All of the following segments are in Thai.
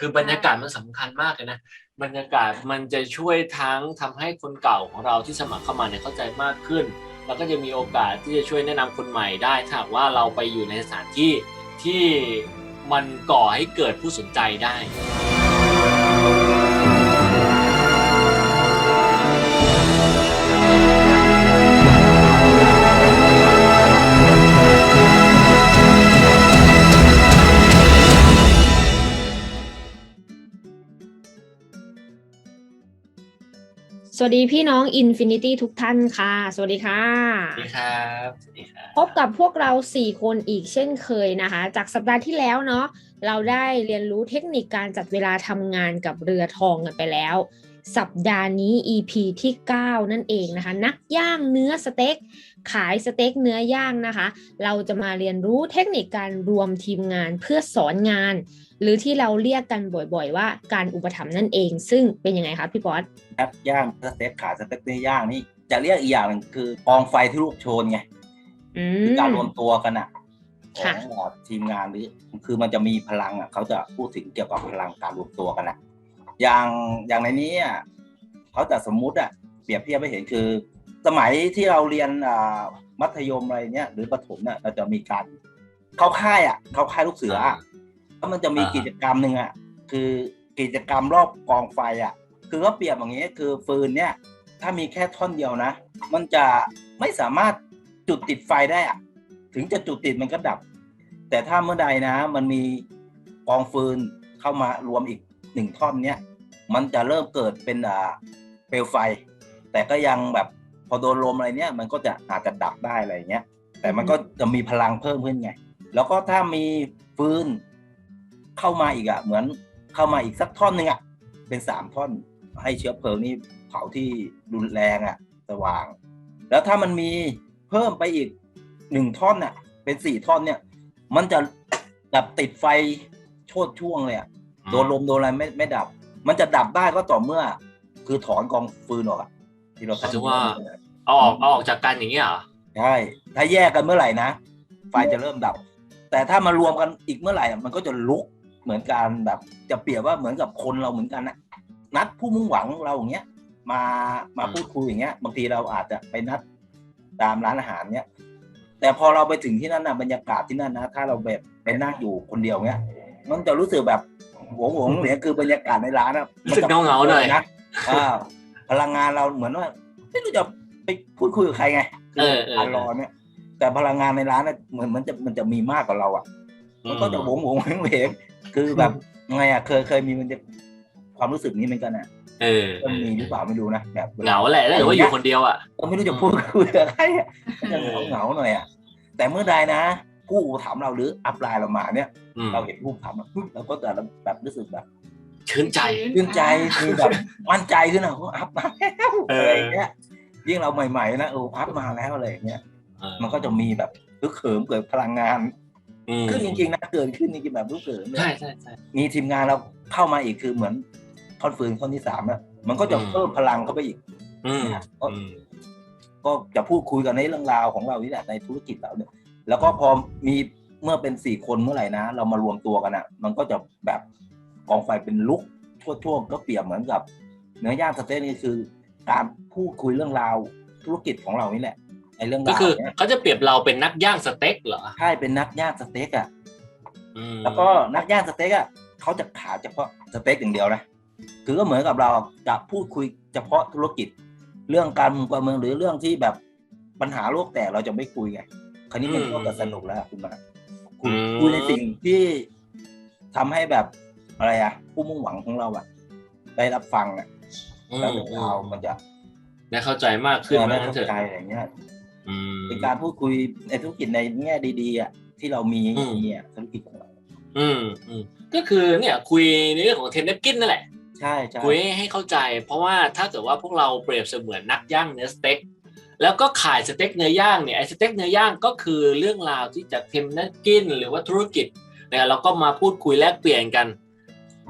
คือบรรยากาศมันสำคัญมากเลยนะบรรยากาศมันจะช่วยทั้งทำให้คนเก่าของเราที่สมัครเข้ามาเนี่ยเข้าใจมากขึ้น แล้วก็จะมีโอกาสที่จะช่วยแนะนำคนใหม่ได้ถ้าหากว่าเราไปอยู่ในสถานที่ที่มันก่อให้เกิดผู้สนใจได้ วัสดีพี่น้อง Infinity ทุกท่านค่ะ สวัสดีค่ะ สวัสดีครับสวัสดีครับพบกับพวกเรา4คนอีกเช่นเคยนะคะ จากสัปดาห์ที่แล้วเนาะเราได้เรียนรู้เทคนิคการจัดเวลาทำงานกับเรือทองกันไปแล้ว สัปดาห์นี้ EP ที่ 9 นั่นเองนะคะ นักย่างเนื้อสเต็ก ขายสเต็กเนื้อย่างนะคะ เราจะมาเรียนรู้เทคนิคการรวมทีมงานเพื่อสอนงาน หรือที่เราเรียกกันบ่อยๆ ว่าการอุปถัมภ์นั่นเอง ซึ่งเป็นยังไงคะพี่ป๊อตแอปย่างสเต็กขาสเต็กเนื้อย่างนี่จะเรียกอีกอย่างหนึ่งคือกองไฟที่ลูกโชนไงอืคือมการรวมตัวกันอะขอค่ะงทีมงานหรือคือมันจะมีพลังอะเขาจะพูดถึงเกี่ยวกับพลังการรวมตัวกันอะ อย่างอย่างในนี้อะเขาจะสมมุติอะเปรียบเทียบให้เห็นคือ สมัยที่เราเรียนอ่ามัธยมอะไรเนี้ยหรือประถมเนี่ยเราจะมีการเข้าค่ายอะเข้าค่ายลูกเสืออะแล้วมันจะมีอ่ากิจกรรมหนึ่งอะคือกิจกรรมรอบกองไฟอะ คือก็เปรียบอย่างนี้คือฟืนเนี่ย ถ้ามีแค่ท่อนเดียวนะ มันจะไม่สามารถจุดติดไฟได้อะถึงจะจุดติดมันก็ดับ แต่ถ้าเมื่อใดนะ มันมีกองฟืนเข้ามารวมอีกหนึ่งท่อนเนี่ย มันจะเริ่มเกิดเป็นอ่าเปลวไฟ แต่ก็ยังแบบพอโดนลมอะไรเนี่ยมันก็จะอาจจะดับได้อะไรเงี้ย แต่มันก็จะมีพลังเพิ่มขึ้นไง แล้วก็ถ้ามีฟืนเข้ามาอีกอะเหมือนเข้ามาอีกสักท่อนหนึ่งอะเป็นสามท่อน ให้เชื้อเพลิงนี่เผาที่รุนแรงอะสว่าง แล้วถ้ามันมีเพิ่มไปอีกหนึ่งท่อนน่ะ เป็นสี่ท่อนเนี่ย มันจะดับติดไฟโชดช่วงเลยอะโดนลมโดนอะไรไม่ไม่ดับ มันจะดับได้ก็ต่อเมื่อ คือถอนกองฟืนออกอะที่เราหมายถึงว่า เอาออกเอาออกจากกันอย่างนี้ยเหรอใช่ถ้าแยกกันเมื่อไหร่นะไฟจะเริ่มดับ แต่ถ้ามารวมกันอีกเมื่อไหร่อะมันก็จะลุกเหมือนการแบบ จะเปรียบว่าเหมือนกับคนเราเหมือนกันนะนัดผู้มุ่งหวังเราอย่างเงี้ย มามาพูดคุยอย่างเงี้ย บางทีเราอาจจะไปนัดตามร้านอาหารเนี้ยแต่พอเราไปถึงที่นั่นนะบรรยากาศที่นั่นนะถ้าเราแบบไปนั่งอยู่คนเดียวเงี้ย มันจะรู้สึกแบบ หวงหวงๆเหนียคือบรรยากาศในร้านนะรู้สึกเหงาๆหน่อยนะอ่าพลังงานเราเหมือนว่าไม่รู้จะไปพูดคุยกับใครไงเออเออการรอเนี่ย แต่พลังงานในร้านเนี่ยเหมือนมันจะมันจะมีมากกว่าเราอะมันก็จะหวงหวงเหวงเหวงคือแบบไงอะเคยเคยมีมันจะความรู้สึกนี้เหมือนกันอะเออมันมีหรือเปล่าไม่รู้นะแบบเหงาแหละแล้วหรือว่าอยู่คนเดียวอะก็ไม่รู้จะพูดคุยกับใครอะจะเออเหงาๆหน่อยอะแต่เมื่อใดนะผู้อุปถัมภ์เราหรืออัพไลน์เรามาเนี่ยอืม เราเห็นผู้อุปถัมภ์เราเราก็จะแบบรู้สึกแบบชื่นใจชื่นใจมีแบบมั่นใจขึ้นอะว่าอัพมาแล้วเออออะไรอย่างเงี้ยยิ่งเราใหม่ๆนะเอออัพมาแล้วอะไรอย่างเงี้ยเออมันก็จะมีแบบฮึกเหิมเกิดพลังงานอืมขึ้นจริงๆนะเกิดขึ้นจริงๆแบบฮึกเหิมเลยใช่ใช่ใช่มีทีมงานเราเข้ามาอีกคือเหมือนท่อนฟืนท่อนที่สามอะมันก็จะอืมเพิ่มพลังเข้าไปอีกอืมก็อืมก็จะพูดคุยกันในเรื่องราวของเรานี่แหละในธุรกิจเราเนี่ย แล้วก็พอมี เมื่อเป็นสี่คนเมื่อไหร่นะ เรามารวมตัวกันอะมันก็จะแบบกองไฟเป็นลุกทั่วๆก็เปรียบเหมือนกับเนื้อย่างสเต็กนี่คือ การพูดคุยเรื่องราวธุรกิจของเรานี่แหละไอ้เรื่องก็ราวคือเนี่ยเขาจะเปรียบเราเป็นนักย่างสเต็กเหรอใช่เป็นนักย่างสเต็กอะอืมแล้วก็นักย่างสเต็กอะเขาจะขายเฉพาะสเต็กอย่างเดียวนะคือก็เหมือนกับเราจะพูดคุยเฉพาะธุรกิจ เรื่องการเมืองการเมืองหรือเรื่องที่แบบปัญหาโลกแตกเราจะไม่คุยไงคราวนี้มันก็จะสนุกแล้วอะคุณมา คุยคุยในสิ่งที่ทำให้แบบอะไรอะผู้มุ่งหวังของเราอะได้รับฟังอะอืมแล้วเรื่องราวมันจะได้เข้าใจมากขึ้นได้ว่างั้เข้านเถอะใจอะไรอย่างเงี้ยอืมเป็นการพูดคุยในธุรกิจในแง่ดี ๆอะที่เรามีอืมมีอะธุรกิจของเราอืมอืมก็คือเนี่ยคุยในเรื่องของเทนเนปกินนั่นแหละใช่ใช่คุยให้เข้าใจ เพราะว่าถ้าเกิดว่าพวกเราเปรียบเสมือนนักย่างเนื้อสเต็ก แล้วก็ขายสเต็กเนื้อย่างเนี่ยไอ้สเต็กเนื้อย่างก็คือเรื่องราวที่จากเทมนักกินหรือว่าธุรกิจเนี่ยเราก็มาพูดคุยแลกเปลี่ยนกัน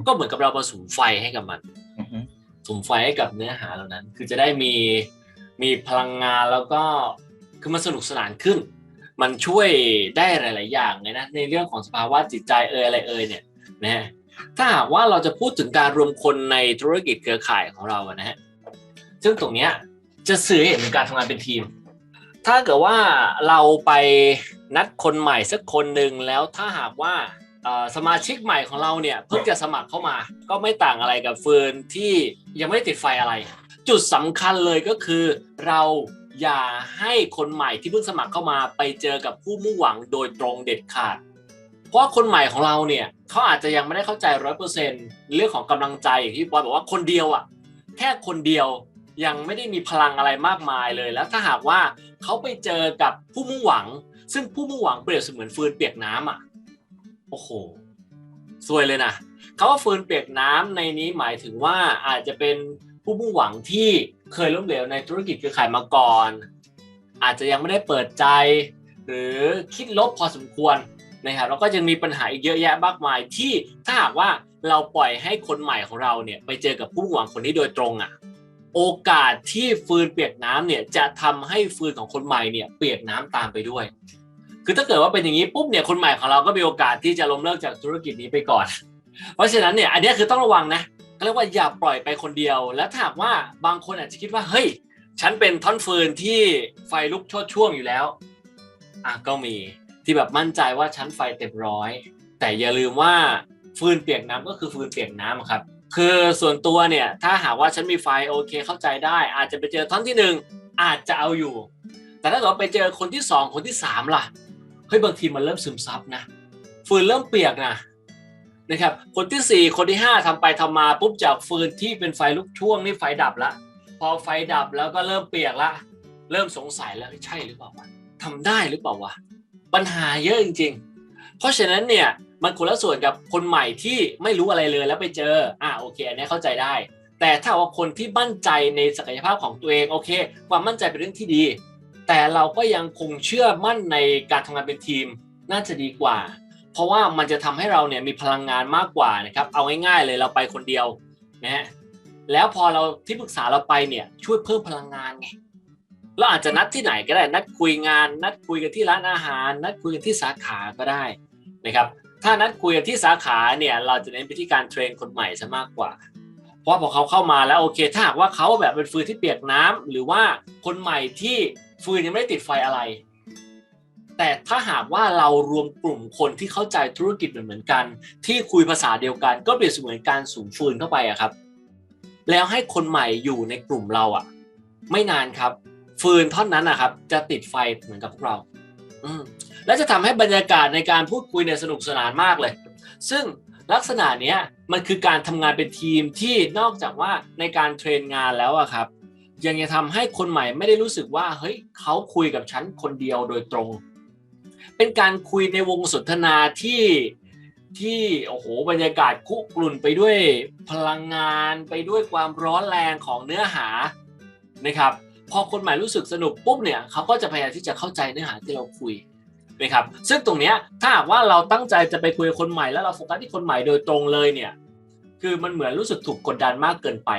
ก็เหมือนกับเรามาสุมไฟให้กับมันอือฮึสุมไฟให้กับเนื้อหาเหล่านั้น คือจะได้มีมีพลังงานแล้วก็คือมันสนุกสนานขึ้น มันช่วยได้หลาย ๆ อย่างเลยนะในเรื่องของสภาวะจิตใจเอยอะไรเอยเนี่ยนะฮะถ้าหากว่าเราจะพูดถึงการรวมคนในธุรกิจเครือข่ายของเราอะนะฮะซึ่งตรงเนี้ย จะสื่อให้เห็นถึงการทำงานเป็นทีม ถ้าเกิดว่าเราไปนัดคนใหม่สักคนหนึ่งแล้วถ้าหากว่าเอ่อสมาชิกใหม่ของเราเนี่ยเพิ่งจะสมัครเข้ามา ก็ไม่ต่างอะไรกับเฟิร์นที่ยังไม่ได้ติดไฟอะไร จุดสำคัญเลยก็คือ เราอย่าให้คนใหม่ที่เพิ่งสมัครเข้ามาไปเจอกับผู้มุ่งหวังโดยตรงเด็ดขาด เพราะว่าคนใหม่ของเราเนี่ยเขาอาจจะยังไม่ได้เข้าใจร้อยเปอร์เซ็นเรื่องของกำลังใจอย่างที่บอยบอกว่าคนเดียวอะแค่คนเดียว ยังไม่ได้มีพลังอะไรมากมายเลย แล้วถ้าหากว่าเขาไปเจอกับผู้มุ่งหวัง ซึ่งผู้มุ่งหวังเปรียบเสมือนฟืนเปียกน้ำอะโอ้โหซวยเลยนะเขาว่าฟืนเปียกน้ำในนี้หมายถึงว่าอาจจะเป็นผู้มุ่งหวังที่เคยล้มเหลวในธุรกิจเครือข่ายมาก่อน อาจจะยังไม่ได้เปิดใจ หรือคิดลบพอสมควรนะครับแล้วก็ยังมีปัญหาอีกเยอะแยะมากมายที่ถ้าหากว่าเราปล่อยให้คนใหม่ของเราเนี่ยไปเจอกับผู้หวังคนนี้โดยตรงอะ่ะ โอกาสที่ฟืนเปียกน้ำเนี่ยจะทำให้ฟืนของคนใหม่เนี่ยเปียกน้ำตามไปด้วย คือถ้าเกิดว่าเป็นอย่างนี้ปุ๊บเนี่ยคนใหม่ของเราก็มีโอกาสที่จะล้มเลิกจากธุรกิจนี้ไปก่อน เพราะฉะนั้นเนี่ยอันนี้คือต้องระวังนะเรียกว่าอย่าปล่อยไปคนเดียว และถ้าหากว่าบางคนอาจจะคิดว่าเฮ้ยฉันเป็นท่อนฟืนที่ไฟลุกชดช่วงอยู่แล้วอะก็มีที่แบบมั่นใจว่าชั้นไฟเต็มร้อย แต่อย่าลืมว่าฟืนเปียกน้ำก็คือฟืนเปียกน้ำครับ คือส่วนตัวเนี่ย ถ้าหากว่าฉันมีไฟโอเคเข้าใจได้ อาจจะไปเจอท่อนที่หนึ่งอาจจะเอาอยู่ แต่ถ้าเกิดว่าไปเจอคนที่สองคนที่สามล่ะเฮ้ยบางทีมันเริ่มซึมซับนะฟืนเริ่มเปียกนะนะครับคนที่สี่คนที่ห้าทำไปทำมาปุ๊บจากฟืนที่เป็นไฟลุกช่วงนี่ไฟดับละพอไฟดับแล้วก็เริ่มเปียกละเริ่มสงสัยแล้วใช่หรือเปล่าวะทำได้หรือเปล่าวะปัญหาเยอะจริง ๆ เพราะฉะนั้นเนี่ย มันคนละส่วนกับคนใหม่ที่ไม่รู้อะไรเลยแล้วไปเจออ่าโอเคอันนี้เข้าใจได้ แต่ถ้าว่าคนที่มั่นใจในศักยภาพของตัวเองโอเค ความมั่นใจเป็นเรื่องที่ดี แต่เราก็ยังคงเชื่อมั่นในการทำงานเป็นทีมน่าจะดีกว่า เพราะว่ามันจะทำให้เราเนี่ยมีพลังงานมากกว่านะครับเอาง่ายๆเลยเราไปคนเดียวนะฮะแล้วพอเราที่ปรึกษาเราไปเนี่ยช่วยเพิ่มพลังงานไงเราอาจจะนัดที่ไหนก็ได้นัดคุยงาน นัดคุยกันที่ร้านอาหาร นัดคุยกันที่สาขาก็ได้นะครับ ถ้านัดคุยกันที่สาขาเนี่ยเราจะเน้นไปที่การเทรนคนใหม่ซะมากกว่า เพราะพอเขาเข้ามาแล้วโอเค ถ้าหากว่าเขาแบบเป็นฟืนที่เปียกน้ำหรือว่าคนใหม่ที่ฟืนยังไม่ได้ติดไฟอะไร แต่ถ้าหากว่าเรารวมกลุ่มคนที่เข้าใจธุรกิจเหมือนกัน ที่คุยภาษาเดียวกัน ก็เปรียบเสมือนการสูงฟืนเข้าไปอะครับ แล้วให้คนใหม่อยู่ในกลุ่มเราอะไม่นานครับ ฟืนท่อนนั้นนะครับ จะติดไฟเหมือนกับพวกเรา และจะทำให้บรรยากาศในการพูดคุยเนี่ยสนุกสนานมากเลย ซึ่งลักษณะเนี้ยมันคือการทำงานเป็นทีมที่นอกจากว่าในการเทรนงานแล้วอะครับ ยังจะทำให้คนใหม่ไม่ได้รู้สึกว่าเฮ้ยเขาคุยกับฉันคนเดียวโดยตรง เป็นการคุยในวงสนทนาที่ที่โอ้โหบรรยากาศคุกรุ่นไปด้วยพลังงานไปด้วยความร้อนแรงของเนื้อหานะครับ พอคนใหม่รู้สึกสนุกปุ๊บเนี่ยเขาก็จะพยายามที่จะเข้าใจเนื้อหาที่เราคุยนะครับซึ่งตรงเนี้ยถ้าหากว่าเราตั้งใจจะไปคุยกับคนใหม่แล้วเราโฟกัสที่คนใหม่โดยตรงเลยเนี่ยคือมันเหมือนรู้สึกถูกกดดันมากเกินไป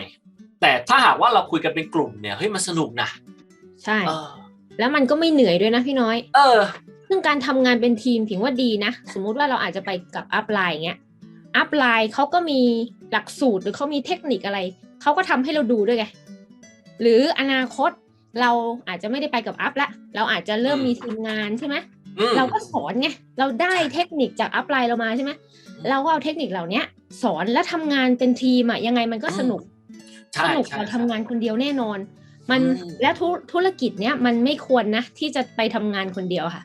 แต่ถ้าหากว่าเราคุยกันเป็นกลุ่มเนี่ยเฮ้ยมันสนุกนะใช่เออแล้วมันก็ไม่เหนื่อยด้วยนะพี่น้อย เออ ซึ่งการทำงานเป็นทีมผิงว่าดีนะ สมมุติว่าเราอาจจะไปกับอัพไลน์เงี้ยอัพไลน์เขาก็มีหลักสูตรหรือเขามีเทคนิคอะไร เขาก็ทำให้เราดูด้วยไง หรืออนาคต เราอาจจะไม่ได้ไปกับอัพละ เราอาจจะเริ่มอืมมีทีมงานใช่ไหมอืมเราก็สอนไงเราได้เทคนิคจากอัพไลน์เรามาใช่ไหมเราก็เอาเทคนิคเหล่านี้สอนแล้วทำงานเป็นทีมอะยังไงมันก็สนุกใช่สนุกกใช่ว่าทำงานคนเดียวแน่นอน มันอืมและธุธุรกิจเนี้ยมันไม่ควรนะที่จะไปทำงานคนเดียวค่ะ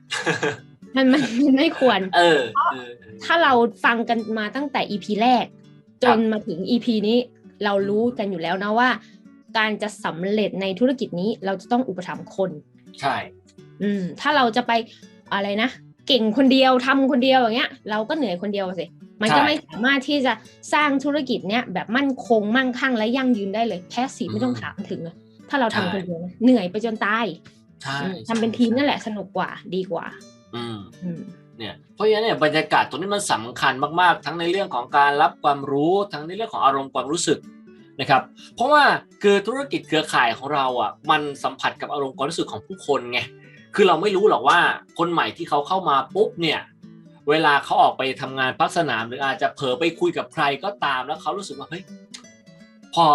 มันมันมันไม่ควรเออเออถ้าเราฟังกันมาตั้งแต่ EP แรก จนมาถึง EP นี้ เรารู้กันอยู่แล้วนะว่า การจะสำเร็จในธุรกิจนี้เราจะต้องอุปถัมภ์คน ใช่ อืม ถ้าเราจะไปอะไรนะเก่งคนเดียวทำคนเดียวอย่างเงี้ย เราก็เหนื่อยคนเดียวสิมันก็ใช่ไม่สามารถที่จะสร้างธุรกิจเนี้ยแบบมั่นคงมั่งคั่งและยั่งยืนได้เลยแพ้สีไม่ต้องถามถึงอะถ้าเราทำใช่คนเดียวนะเหนื่อยไปจนตายใช่อืมทำเป็นทีมนั่นแหละสนุกกว่าดีกว่าอืมอืมเนี่ยเพราะฉะนั้นเนี่ยบรรยากาศตรงนี้มันสำคัญมากๆ ทั้งในเรื่องของการรับความรู้ทั้งในเรื่องของอารมณ์ความรู้สึก นะครับ เพราะว่าคือธุรกิจเครือข่ายของเราอะมันสัมผัสกับอารมณ์ความรู้สึกของผู้คนไงคือเราไม่รู้หรอกว่าคนใหม่ที่เขาเข้ามาปุ๊บเนี่ยเวลาเขาออกไปทำงานพักสนามหรืออาจจะเผลอไปคุยกับใครก็ตามแล้วเขารู้สึกว่าเฮ้ยพอ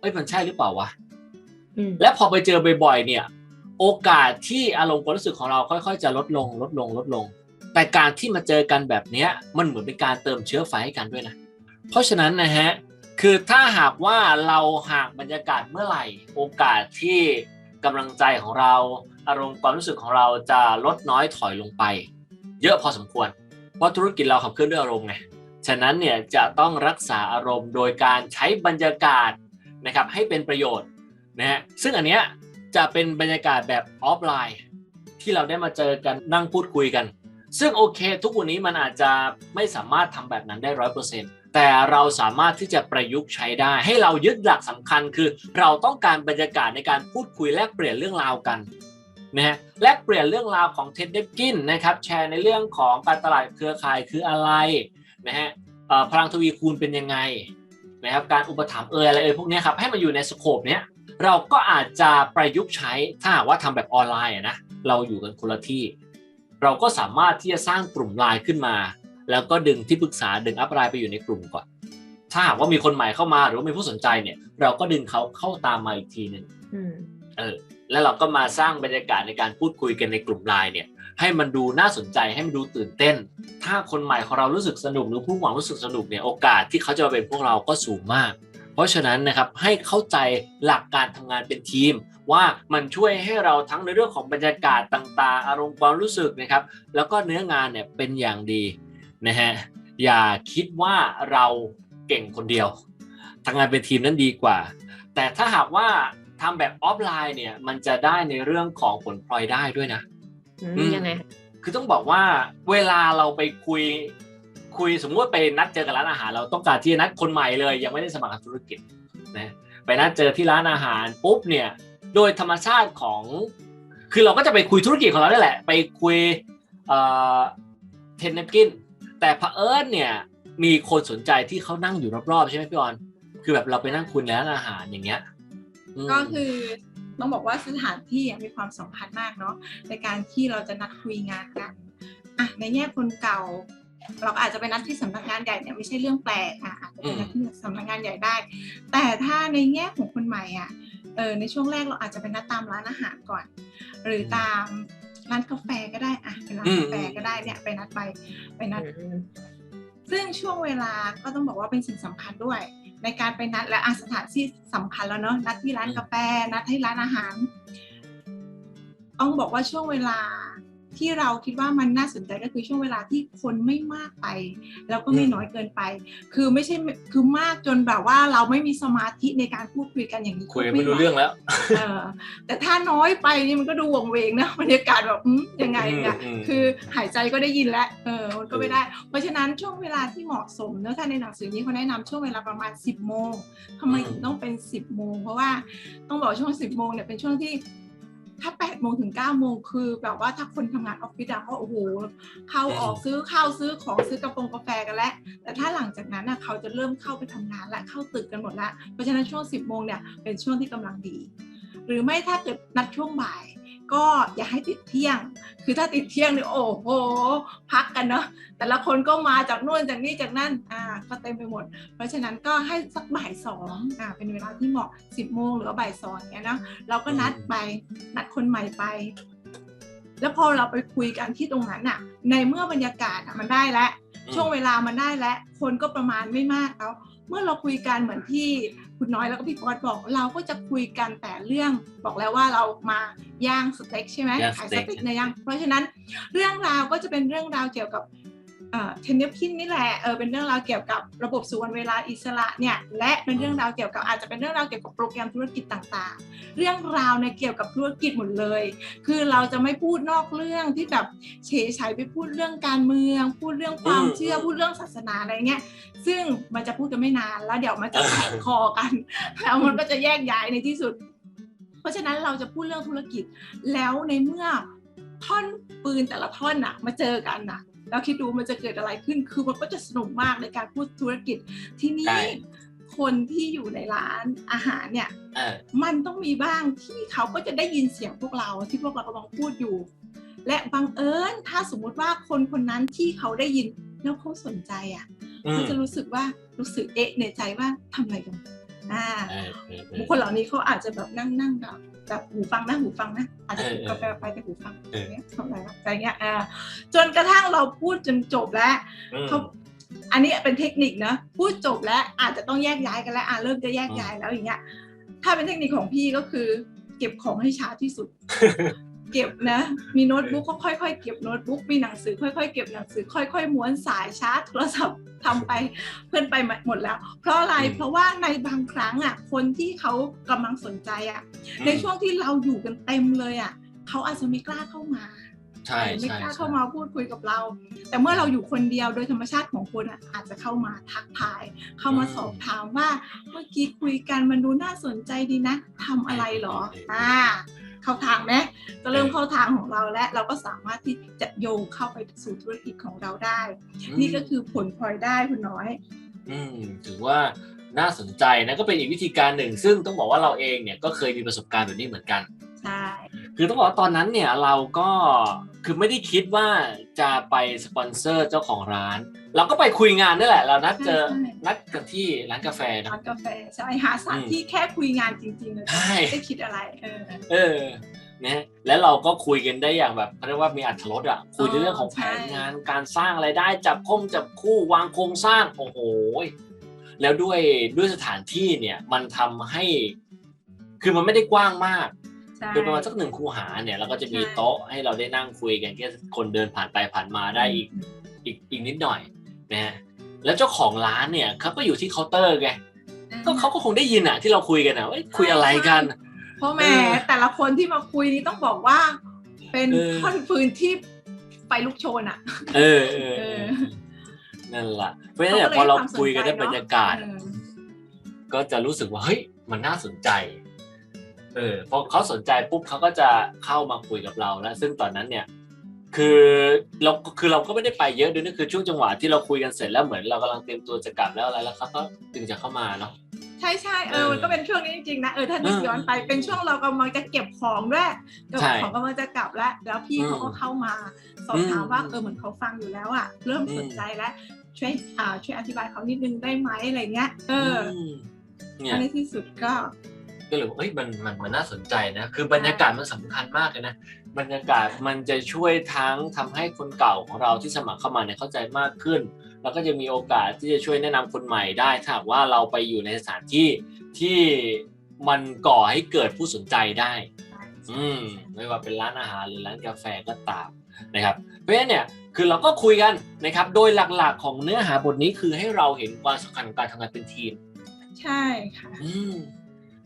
เอ้ยมันใช่หรือเปล่าวะอืมและพอไปเจอบ่อยๆเนี่ย โอกาสที่อารมณ์ความรู้สึกของเราค่อยๆ จะลดลง ลดลง ลดลง แต่การที่มาเจอกันแบบเนี้ยมันเหมือนเป็นการเติมเชื้อไฟให้กันด้วยนะ เพราะฉะนั้นนะฮะ คือถ้าหากว่าเราห่างบรรยากาศเมื่อไหร่ โอกาสที่กำลังใจของเรา อารมณ์ความรู้สึกของเราจะลดน้อยถอยลงไป เยอะพอสมควร เพราะธุรกิจเราขับเคลื่อนด้วยอารมณ์ไงฉะนั้นเนี่ยจะต้องรักษาอารมณ์โดยการใช้บรรยากาศนะครับให้เป็นประโยชน์นะฮะซึ่งอันเนี้ยจะเป็นบรรยากาศแบบออฟไลน์ ที่เราได้มาเจอกันนั่งพูดคุยกัน ซึ่งโอเค ทุกวันนี้มันอาจจะไม่สามารถทำแบบนั้นได้ร้อยเปอร์เซ็นต์ แต่เราสามารถที่จะประยุกต์ใช้ได้ ให้เรายึดหลักสำคัญคือ เราต้องการบรรยากาศในการพูดคุยแลกเปลี่ยนเรื่องราวกันนะฮะแลกเปลี่ยนเรื่องราวของเท็ดเดฟกินนะครับแชร์ในเรื่องของการตลาดเครือข่ายคืออะไรนะฮะพลังทวีคูณเป็นยังไงนะครับการอุปถัมภ์เอยอะไรเอยพวกนี้ครับให้มันอยู่ในสโคปเนี้ยเราก็อาจจะประยุกต์ใช้ถ้าหากว่าทำแบบออนไลน์นะเราอยู่กันคนละที่ เราก็สามารถที่จะสร้างกลุ่มไลน์ขึ้นมา แล้วก็ดึงที่ปรึกษาดึงอัพไลน์ไปอยู่ในกลุ่มก่อน ถ้าหากว่ามีคนใหม่เข้ามาหรือว่ามีผู้สนใจเนี่ย เราก็ดึงเขาเข้าตามมาอีกทีหนึ่งอืมเออ แล้วเราก็มาสร้างบรรยากาศในการพูดคุยกันในกลุ่มไลน์เนี่ย ให้มันดูน่าสนใจให้มันดูตื่นเต้น ถ้าคนใหม่ของเรารู้สึกสนุกหรือผู้หวังรู้สึกสนุกเนี่ยโอกาสที่เขาจะมาเป็นพวกเราก็สูงมากเพราะฉะนั้นนะครับให้เข้าใจหลักการทำงานเป็นทีม ว่ามันช่วยให้เราทั้งในเรื่องของบรรยากาศต่างๆ อารมณ์ความรู้สึกนะครับ แล้วก็เนื้องานเนี่ยเป็นอย่างดี นะฮะอย่าคิดว่าเราเก่งคนเดียวทำงานเป็นทีมนั้นดีกว่า แต่ถ้าหากว่าทำแบบออฟไลน์เนี่ยมันจะได้ในเรื่องของผลพลอยได้ด้วยนะอืมอืมยังไงคือต้องบอกว่าเวลาเราไปคุยคุยสมมติว่าไปนัดเจอกับร้านอาหาร เราต้องการที่จะนัดคนใหม่เลย ยังไม่ได้สมัครทำธุรกิจนะไปนัดเจอที่ร้านอาหารปุ๊บเนี่ยโดยธรรมชาติของ คือเราก็จะไปคุยธุรกิจของเราได้แหละ ไปคุยเอ่อเทนเนปกิน แต่เผอิญเนี่ยมีคนสนใจที่เขานั่งอยู่รอบๆใช่ไหมพี่ออนคือแบบเราไปนั่งคุยในร้านอาหารอย่างเงี้ยมก็คือต้องบอกว่าสถานที่อะมีความสำคัญมากเนาะในการที่เราจะนัดคุยงานกันอะในแง่คนเก่า เราก็อาจจะไปนัดที่สำนักงานใหญ่เนี่ยไม่ใช่เรื่องแปลกอะอาจจะไปนัดที่สำนักงานใหญ่ได้ แต่ถ้าในแง่ของคนใหม่อะเออในช่วงแรกเราอาจจะไปนัดตามร้านอาหารก่อน หรือตาม ร้านกาแฟก็ได้อะเป็นร้านกาแฟก็ได้เนี่ยไปนัดไปไปนัดอืมซึ่งช่วงเวลาก็ต้องบอกว่าเป็นสิ่งสำคัญด้วย ในการไปนัดและอาสถานที่สำคัญแล้วเนาะนัดที่ร้านกาแฟ นัดที่ร้านอาหาร ต้องบอกว่าช่วงเวลา ที่เราคิดว่ามันน่าสนใจก็คือช่วงเวลาที่คนไม่มากไป แล้วก็ไม่อืมน้อยเกินไป คือไม่ใช่คือมากจนแบบว่าเราไม่มีสมาธิในการพูดคุยกันอย่างนี้คุยไม่รู้เรื่องแล้วเออแต่ถ้าน้อยไปนี่มันก็ดูวงเวงนะบรรยากาศแบบอืมยังไงเนี่ยอืมอืมคือหายใจก็ได้ยินแล้วเออมันก็ไม่ได้ เพราะฉะนั้นช่วงเวลาที่เหมาะสมเนอะถ้าในหนังสือนี้เขาแนะนำช่วงเวลาประมาณ 10โมงทำไมถึงต้องเป็น 10โมงเพราะว่าต้องบอกช่วง 10โมงเนี่ยเป็นช่วงที่ถ้า8 โมงถึง9โมงคือ แบบว่าถ้าคนทำงานออฟฟิศอะก็โอ้โหเข้าออกซื้อข้าวซื้อของซื้อกระโปรงกาแฟกันแล้ว แต่ถ้าหลังจากนั้นน่ะเขาจะเริ่มเข้าไปทำงานและเข้าตึกกันหมดแล้วเพราะฉะนั้นช่วง 10โมงเนี่ยเป็นช่วงที่กำลังดี หรือไม่ถ้าเกิดนัดช่วงบ่าย ก็อย่าให้ติดเที่ยง คือถ้าติดเที่ยงเนี่ยโอ้โห พักกันเนาะแต่ละคนก็มาจากนู่นจากนี่จากนั่นอ่าก็เต็มไปหมด เพราะฉะนั้นก็ให้สักบ่ายสองอ่าเป็นเวลาที่เหมาะ10โมงหรือว่าบ่ายสองอย่างเงี้ยเนาะเราก็นัดไปนัดคนใหม่ไป แล้วพอเราไปคุยกันที่ตรงนั้นน่ะในเมื่อบรรยากาศอะมันได้แล้วช่วงเวลามันได้แล้วคนก็ประมาณไม่มากแล้ว เมื่อเราคุยกันเหมือนที่คุณน้อยแล้วก็พี่ป๊อตบอก เราก็จะคุยกันแต่เรื่องบอกแล้วว่าเรามาย่างสเต็กใช่ไหมย่างขายสสเต็กเต็กในย่างเพราะฉะนั้นเรื่องราวก็จะเป็นเรื่องราวเกี่ยวกับ เทนเนปคินนี่แหละเออเป็นเรื่องราวเกี่ยวกับระบบสุวรรณเวลาอิสระเนี่ยและเป็นเรื่องราวเกี่ยวกับอาจจะเป็นเรื่องราวเกี่ยวกับโปรแกรมธุรกิจต่างๆ เรื่องราวเนี่ยเกี่ยวกับธุรกิจหมดเลย คือเราจะไม่พูดนอกเรื่องที่แบบเฉยฉายไปพูดเรื่องการเมือง พูดเรื่องความอืมเชื่อพูดเรื่องศาสนาอะไรเงี้ยซึ่งมันจะพูดกันไม่นานแล้วเดี๋ยวมันจะแตกคอกันแล้วมันก็จะแยกย้ายในที่สุด เพราะฉะนั้นเราจะพูดเรื่องธุรกิจแล้วในเมื่อท่อนปืนแต่ละท่อนน่ะมาเจอกันน่ะ แล้วคิดดูมันจะเกิดอะไรขึ้น คือมันก็จะสนุกมากในการพูดธุรกิจทีนี้ใช่คนที่อยู่ในร้านอาหารเนี่ยเออมันต้องมีบ้างที่เขาก็จะได้ยินเสียงพวกเราที่พวกเรากำลังพูดอยู่ และบังเอิญถ้าสมมุติว่าคนคนนั้นที่เขาได้ยินแล้วเขาสนใจอะอืเขามจะรู้สึกว่ารู้สึกเอะในใจว่าทำอะไรกัน อ่าเออเออเอบุอคคลเหล่านี้เขาอาจจะแบบนั่งนั่งแบบแบบหูฟังนะหูฟังนะอาจจะเออถือกาแฟไปแต่หูฟังเออเนี้ยทำอะไรวะอะไรเงี้ยอ่าจนกระทั่งเราพูดจนจบแล้วอืมเขาอันนี้เป็นเทคนิคนะพูดจบแล้วอาจจะต้องแยกย้ายกันแล้วอ่าเริ่มจะแยกย้ายแล้วอย่างเงี้ยถ้าเป็นเทคนิคของพี่ก็คือ เก็บของให้ช้าที่สุด เก็บนะ มีโน้ตบุ๊กก็ค่อยๆ เก็บโน้ตบุ๊ก มีหนังสือค่อยๆ เก็บหนังสือ ค่อย ๆ ม้วนสายชาร์จโทรศัพท์ทำไปเพื่อนไปหมดแล้ว เพราะอะไรอืมเพราะว่าในบางครั้งอะ คนที่เขากำลังสนใจอะ ในช่วงที่เราอยู่กันเต็มเลยอะ เขาอาจจะไม่กล้าเข้ามาใช่ไม่ใช่กล้าใช่เข้ามาพูดคุยกับเรา แต่เมื่อเราอยู่คนเดียวโดยธรรมชาติของคนอะอาจจะเข้ามาทักทาย เข้ามาสอบถามว่าเมื่อกี้คุยกันมันดูน่าสนใจดีนะทำอะไรเหรออ่า เข้าทางไหมก็เริ่มเข้าทางของเราและเราก็สามารถที่จะโยงเข้าไปสู่ธุรกิจของเราได้ นี่ก็คือผลพลอยได้คุณน้อย อืมถือว่าน่าสนใจนะก็เป็นอีกวิธีการหนึ่ง ซึ่งต้องบอกว่าเราเองเนี่ยก็เคยมีประสบการณ์แบบนี้เหมือนกัน ใช่ คือต้องบอกว่าตอนนั้นเนี่ยเราก็ คือไม่ได้คิดว่าจะไปสปอนเซอร์เจ้าของร้าน เราก็ไปคุยงานนี่แหละ เรานัดเจอนัดกันที่ร้านกาแฟนะ ร้านกาแฟใช่หาสถานที่แค่คุยงานจริงๆเลยใช่ ไม่ได้คิดอะไรเออ เออนะแล้วเราก็คุยกันได้อย่างแบบเขาเรียกว่ามีอัตรสอะ คุยในเรื่องของแผนใช่งานการสร้างรายได้จับคมจับคู่วางโครงสร้างโอ้โหแล้วด้วยด้วยสถานที่เนี่ยมันทำให้ คือมันไม่ได้กว้างมาก ใช่คือประมาณสักหนึ่งคูหาเนี่ยเราก็จะมีใช่โต๊ะให้เราได้นั่งคุยกันแค่คนเดินผ่านไปผ่านมาได้อีกอีกอีกนิดหน่อยนะฮะแล้วเจ้าของร้านเนี่ยเขาก็อยู่ที่เคาน์เตอร์ไงก็เขาก็คงได้ยินอะที่เราคุยกันอะว่าเอ้ยคุยอะไรกันเพราะแหม่เออแต่ละคนที่มาคุยนี่ต้องบอกว่า เป็นเออท่อนฟืนที่ไฟลุกโชนอะ เออเออเออนั่นแหละเพราะฉะนั้นเนี่ยพอเราคุยกันได้บรรยากาศเออก็จะรู้สึกว่าเฮ้ยมันน่าสนใจ เออพอเขาสนใจปุ๊บเขาก็จะเข้ามาคุยกับเราแล้ว ซึ่งตอนนั้นเนี่ย คือเราคือเราก็ไม่ได้ไปเยอะด้วยนี่คือช่วงจังหวะที่เราคุยกันเสร็จแล้วเหมือนเรากำลังเตรียมตัวจะกลับแล้วอะไรแล้วเขาก็จึงจะเข้ามาเนาะใช่ใช่เอเอออมันก็เป็นช่วงนี้จริงๆนะเออถ้านึกเออย้อนไปเป็นช่วงเรากำลังจะเก็บของด้วยเก็บใช่ของกำลังจะกลับแล้ว แล้วพี่อืมเขาก็เข้ามาสอบถามว่าอืมเออเหมือนเขาฟังอยู่แล้วอะเริ่มอืมสนใจแล้วช่วยอ่าช่วยอธิบายเขานิดนึงได้ไหมอะไรเงี้ยเอออมเนี่ยอันในที่สุดก็ ก็เลยบอกเอ้ยมันมันมันน่าสนใจนะ คือบรรยากาศมันสำคัญมากเลยนะ บรรยากาศมันจะช่วยทั้งทำให้คนเก่าของเราที่สมัครเข้ามาเนี่ยเข้าใจมากขึ้น แล้วก็จะมีโอกาสที่จะช่วยแนะนำคนใหม่ได้ถ้าหากว่าเราไปอยู่ในสถานที่ที่มันก่อให้เกิดผู้สนใจได้ อืมไม่ว่าเป็นร้านอาหารหรือร้านกาแฟก็ตามนะครับ เพราะฉะนั้นเนี่ยคือเราก็คุยกันนะครับ โดยหลักๆของเนื้อหาบทนี้คือให้เราเห็นความสำคัญของการทำงานเป็นทีม ใช่ค่ะ อืม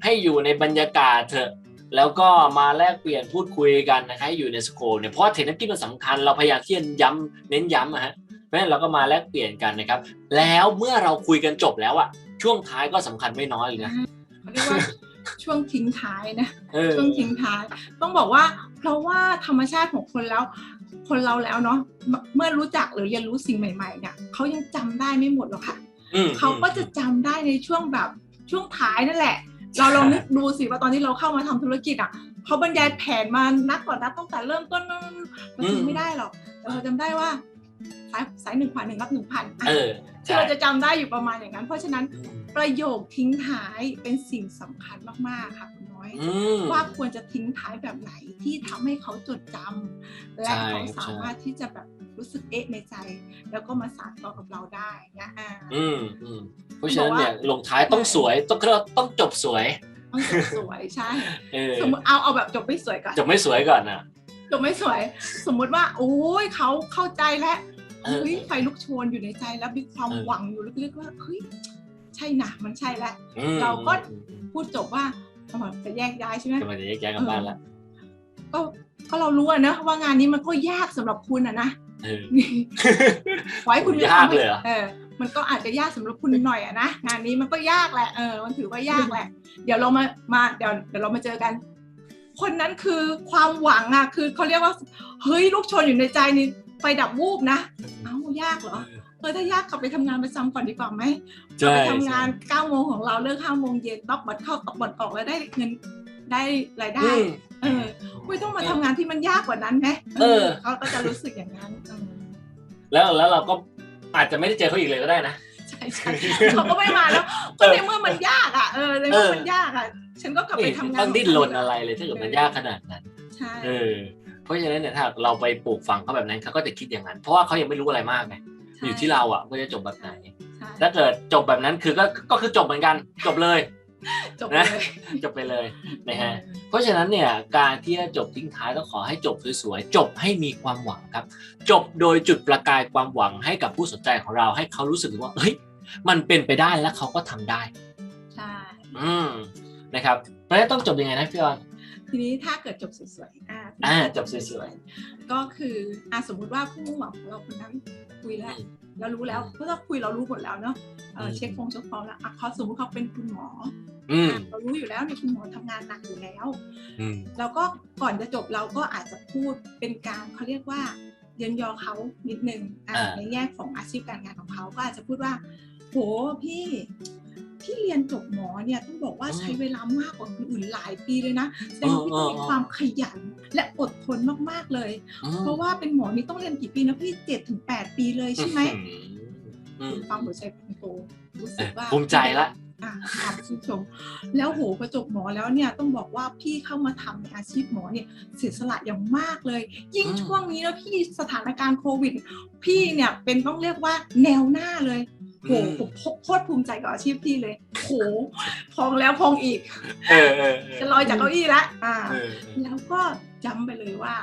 ให้อยู่ในบรรยากาศเถอะ แล้วก็มาแลกเปลี่ยนพูดคุยกันนะคะให้อยู่ในสโคปเนี่ยเพราะว่าเทคนิคมันสำคัญเราพยายามที่จะย้ำเน้นย้ำอะฮะเพราะฉะนั้นเราก็มาแลกเปลี่ยนกันนะครับ แล้วเมื่อเราคุยกันจบแล้วอะช่วงท้ายก็สำคัญไม่น้อยเลยนะเขาเรียกว่าช่วงทิ้งท้ายนะเออช่วงทิ้งท้าย ต้องบอกว่า เพราะว่าธรรมชาติของคนแล้ว คนเราแล้วเนาะเมื่อเมื่อรู้จักหรือเรียนรู้สิ่งใหม่ ๆ เนี่ยเขายังจำได้ไม่หมดหรอกค่ะอืมเขาก็จะจำได้ในช่วงแบบช่วงท้ายนั่นแหละ เราลองนึกดูสิว่าตอนที่เราเข้ามาทำธุรกิจอะเขาบรรยายแผนมานักก่อนนับตั้งแต่เริ่มต้นเราจำไม่ได้หรอกแต่เราจำได้ว่าสายสายหนึ่งผ่านหนึ่งรับหนึ่งพันเออที่ใช่เราจะจำได้อยู่ประมาณอย่างนั้น เพราะฉะนั้นอืมประโยคทิ้งท้ายเป็นสิ่งสำคัญมากๆค่ะคุณน้อยอืมว่าควรจะทิ้งท้ายแบบไหนที่ทำให้เขาจดจำและใช่เขาใช่สามารถที่จะแบบ รู้สึกเอ๊ะในใจ แล้วก็มาสานต่อกับเราได้นะอ่าอืมอืมเพราะฉะนั้นเนี่ยลงท้ายต้องสวยต้องต้องจบสวยต้องจบสวยใช่เออสมมติเอาเอาแบบจบไม่สวยก่อนจบไม่สวยก่อนนะจบไม่สวย สมมุติว่าโอ้ยเขาเข้าใจแล้วเออเฮ้ยไฟลุกโชนอยู่ในใจแล้วมีความเออหวังอยู่ลึกๆว่าเฮ้ยใช่นะมันใช่แล้วอืมเราก็อืมอืมพูดจบว่าเอามาจะแยกย้ายใช่ไหมจะมาจะแยกย้ายกลับบ้านละก็ก็เรารู้อะนะว่างานนี้มันก็ยากสำหรับคุณอะนะ เออขอให้คุณมียากควมเลยเหรอเออมันก็อาจจะยากสำหรับคุณหน่อยอะนะงานนี้มันก็ยากแหละเออมันถือว่ายากแหละ เดี๋ยวเรามามาเดี๋ยวเดี๋ยวเรามาเจอกัน คนนั้นคือความหวังอะคือเขาเรียกว่าเฮ้ยลูกชนอยู่ในใจนี่ไฟดับวูบนะเอ้ายากเหรอเออถ้ายากกลับไปทำงานประจำก่อนดีกว่าไหมกลับใช่ไปทำงาน9โมงของเราเลิก5โมงเย็นตอกบัตรเข้าตอกบัตรออกแล้วได้เงิน ได้รายได้อืมเออไม่ต้องมาทำงานที่มันยากกว่านั้นไหมเออเขาก็จะรู้สึกอย่างนั้นเออแล้วแล้วเราก็อาจจะไม่ได้เจอเขาอีกเลยก็ได้นะใช่ใช่เขาก็ไม่มาแล้วก็ในเมื่อมันยากอะเออในเมื่อมันยากอะฉันก็กลับไปทำงานต้องดิ้นรนอะไรเลยถ้าเกิดมันยากขนาดนั้นใช่เออเพราะฉะนั้นเนี่ยถ้าเราไปปลูกฝังเขาแบบนั้นเขาก็จะคิดอย่างนั้น เพราะว่าเขายังไม่รู้อะไรมากไงใช่อยู่ที่เราอะว่าจะจบแบบไหนใช่ถ้าเกิดจบแบบนั้นคือก็ก็คือจบเหมือนกันจบเลย จบนะเลยจบไปเลยนะฮะเพราะฉะนั้นเนี่ยการที่จะจบทิ้งท้ายต้องขอให้จบสวยๆจบให้มีความหวังครับ จบโดยจุดประกายความหวังให้กับผู้สนใจของเรา ให้เขารู้สึกว่าเฮ้ยมันเป็นไปได้และเขาก็ทำได้ใช่อืมนะครับเพราะฉะนั้นต้องจบยังไงนะพี่ออนทีนี้ถ้าเกิดจบสวยๆอ่าอ่าจบสวยก็คืออ่าสมมุติว่าผู้มุ่งหวังของเราคนนั้นคุยแล้วอืม เรารู้แล้วเพราะเราคุยเรารู้หมดแล้วเนาะเอออืมเช็คฟงเช็คฟอร์มแล้วอะเขาสมมติเขาเป็นคุณหมอๆอืมอะเรารู้อยู่แล้วในยคุณหมอทำงานหนักอยู่แล้วอืมแล้วก็ก่อนจะจบเราก็อาจจะพูดเป็นการเขาเรียกว่าเยินยอเขานิดนึงอะอ่าในแง่ของอาชีพการงานของเขาก็อาจจะพูดว่า โหพี่ พี่เรียนจบหมอเนี่ยต้องบอกว่าใช้เวลามากกว่าคนอื่นหลายปีเลยนะแสดงว่าพี่ต้องมีความขยันและอดทนมากๆเลยอืมเพราะว่าเป็นหมอนี่ต้องเรียนกี่ปีนะพี่เจ็ดถึงแปดปีเลยใช่ไหมอืมฟังหัวใจคุณโตรู้เอสึกอว่าภูมิใจละอะขอบคุณผู้ชมแล้วโหพอจบหมอแล้วเนี่ยต้องบอกว่าพี่เข้ามาทำในอาชีพหมอเนี่ยเสียสละอย่างมากเลย ยิ่งอืมช่วงนี้แล้วพี่สถานการณ์โควิด พี่เนี่ยเป็นต้องเรียกว่าแนวหน้าเลย โหผมโคตรภูมิใจกับอาชีพพี่เลยโหพองแล้วพองอีกเออเออเออจะลอยจากเก้าอี้ละอ่าเออแล้วก็จำไปเลยว่า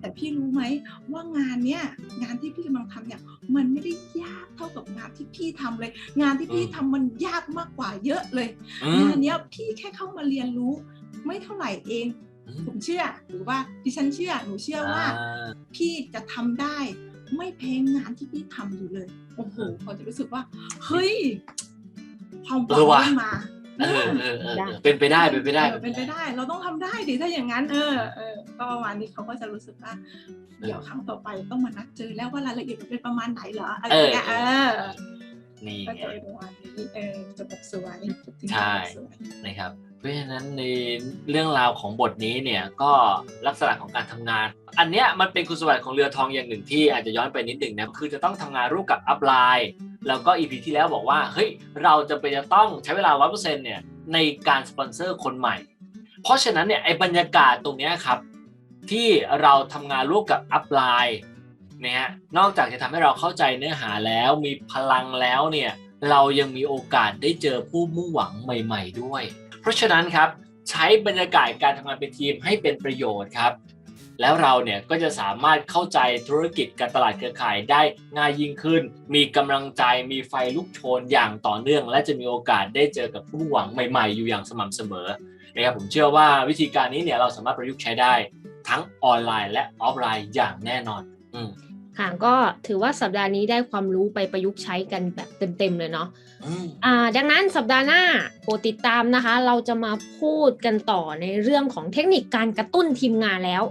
แต่พี่รู้ไหมว่างานเนี้ยงานที่พี่กำลังทำเนี่ย มันไม่ได้ยากเท่ากับงานที่พี่ทำเลย งานที่พี่ทำมันยากมากกว่าเยอะเลยอืมงานเนี้ยพี่แค่เข้ามาเรียนรู้ ไม่เท่าไหร่เองผมเชื่อหรือว่าดิฉันเชื่อหนูเชื่อว่า พี่จะทำได้ ไม่แพ้งานที่พี่ทำอยู่เลยโอ้โหพอจะรู้สึกว่า เฮ้ยความหวัเออว่ะงมันมาเออเออเออเออเป็นไปได้เป็นไปได้เออเป็นไปได้ เราต้องทำได้ดิถ้าอย่างนั้น เออเออก็ประมาณนี้เขาก็จะรู้สึกว่าเดี๋ยวครั้งต่อไปต้องมานัดเจอแล้วว่ารายละเอียดมันเป็นประมาณไหนเหรออะไรอย่างเงี้ยเอเอออ นี่ก็ไง จะเป็นประมาณนี้เออจะแบบสวยจบที่ใช่ สวยนะครับ เพราะฉะนั้นในเรื่องราวของบทนี้เนี่ยก็ลักษณะของการทำงาน อันเนี้ยมันเป็นคุณสมบัติของเรือทองอย่างหนึ่งที่อาจจะย้อนไปนิดหนึ่งนะคือจะต้องทำงานร่วมกับอัพไลน์แล้วก็อีพีที่แล้วบอกว่าเฮ้ยเราจะไปจะต้องใช้เวลา 100%เนี่ยในการสปอนเซอร์คนใหม่ เพราะฉะนั้นเนี่ยไอ้บรรยากาศตรงเนี้ยครับที่เราทำงานร่วมกับอัพไลน์ นะฮะนอกจากจะทำให้เราเข้าใจเนื้อหาแล้วมีพลังแล้วเนี่ยเรายังมีโอกาสได้เจอผู้มุ่งหวังใหม่ ๆ ด้วย เพราะฉะนั้นครับใช้บรรยากาศการทำงานเป็นทีมให้เป็นประโยชน์ครับ แล้วเราเนี่ยก็จะสามารถเข้าใจธุรกิจการตลาดเครือข่ายได้ง่ายยิ่งขึ้น มีกำลังใจมีไฟลุกโชนอย่างต่อเนื่อง และจะมีโอกาสได้เจอกับผู้มุ่งหวังใหม่ ๆ อยู่อย่างสม่ำเสมอนะครับผมเชื่อว่าวิธีการนี้เนี่ยเราสามารถประยุกต์ใช้ได้ ทั้งออนไลน์และออฟไลน์อย่างแน่นอน อืม ค่ะก็ถือว่าสัปดาห์นี้ได้ความรู้ไปประยุกต์ใช้กันแบบเต็มๆเลยเนาะอืมอ่าดังนั้นสัปดาห์หน้าโปรดติดตามนะคะ เราจะมาพูดกันต่อในเรื่องของเทคนิคการกระตุ้นทีมงานแล้ว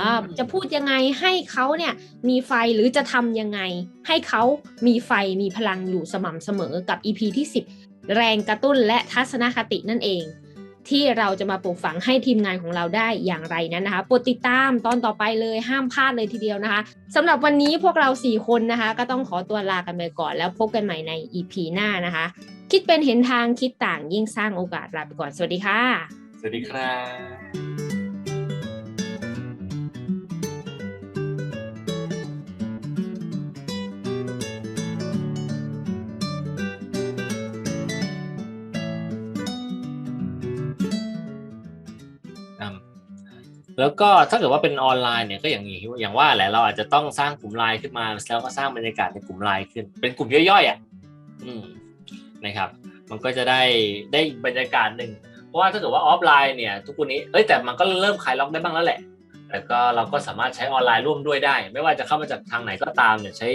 อ่าจะพูดยังไงให้เขาเนี่ยมีไฟหรือจะทำยังไง ให้เขามีไฟมีพลังอยู่สม่ำเสมอกับ EP ที่ 10 แรงกระตุ้นและทัศนคตินั่นเอง ที่เราจะมาปลูกฝังให้ทีมงานของเราได้อย่างไรนั้นนะคะโปรดติดตามตอนต่อไปเลยห้ามพลาดเลยทีเดียวนะคะสำหรับวันนี้พวกเรา 4 คนนะคะ ก็ต้องขอตัวลากันไปก่อน แล้วพบกันใหม่ใน EP หน้านะคะ คิดเป็นเห็นทางคิดต่างยิ่งสร้างโอกาสลาไปก่อนสวัสดีค่ะ สวัสดีครับ แล้วก็ถ้าเกิดว่าเป็นออนไลน์เนี่ยก็อย่างนี้อย่างว่าแหละเราอาจจะต้องสร้างกลุ่มไลน์ขึ้นมาแล้วก็สร้างบรรยากาศในกลุ่มไลน์ขึ้น เป็นกลุ่มย่อยๆอะอืมนะครับ มันก็จะได้ได้บรรยากาศหนึ่งเพราะว่าถ้าเกิดว่าออฟไลน์เนี่ย ทุกคนนี้เอ้ยแต่มันก็เริ่มคลายล็อกได้บ้างแล้วแหละแต่ก็เราก็สามารถใช้ออนไลน์ร่วมด้วยได้ ไม่ว่าจะเข้ามาจากทางไหนก็ตามเนี่ยใช้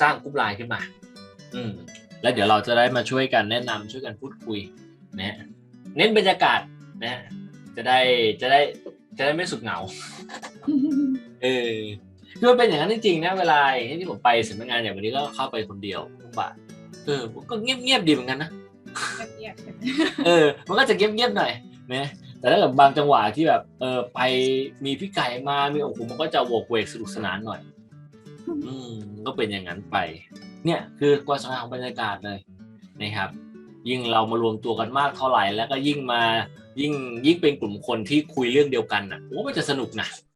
สร้างกลุ่มไลน์ขึ้นมา อืมแล้วเดี๋ยวเราจะได้มาช่วยกันแนะนำช่วยกันพูดคุยนะเน้นบรรยากาศนะจะได้จะได้ จะได้ไม่สุดเหงา เออคือมันเป็นอย่างนั้นจริงๆนะเวลาอย่างที่ผมไปสำนักงานอย่างวันนี้ก็เข้าไปคนเดียวทุกบาทเออก็เงียบๆดีเหมือนกันนะเงียบๆเออ มันก็จะเงียบๆหน่อยนะแต่ถ้าเกิดบางจังหวะที่แบบ เออไปมีพี่ไก่มามีโอ้โหมันก็จะโวกเวกสนุกสนานหน่อย อืมก็เป็นอย่างนั้นไป เนี่ย คือความสำคัญของบรรยากาศเลยนะครับ ยิ่งเรามารวมตัวกันมากเท่าไหร่ แล้วก็ยิ่งมายิ่งยิ่งเป็นกลุ่มคนที่คุยเรื่องเดียวกันอะโอ้มันจะสนุกนะ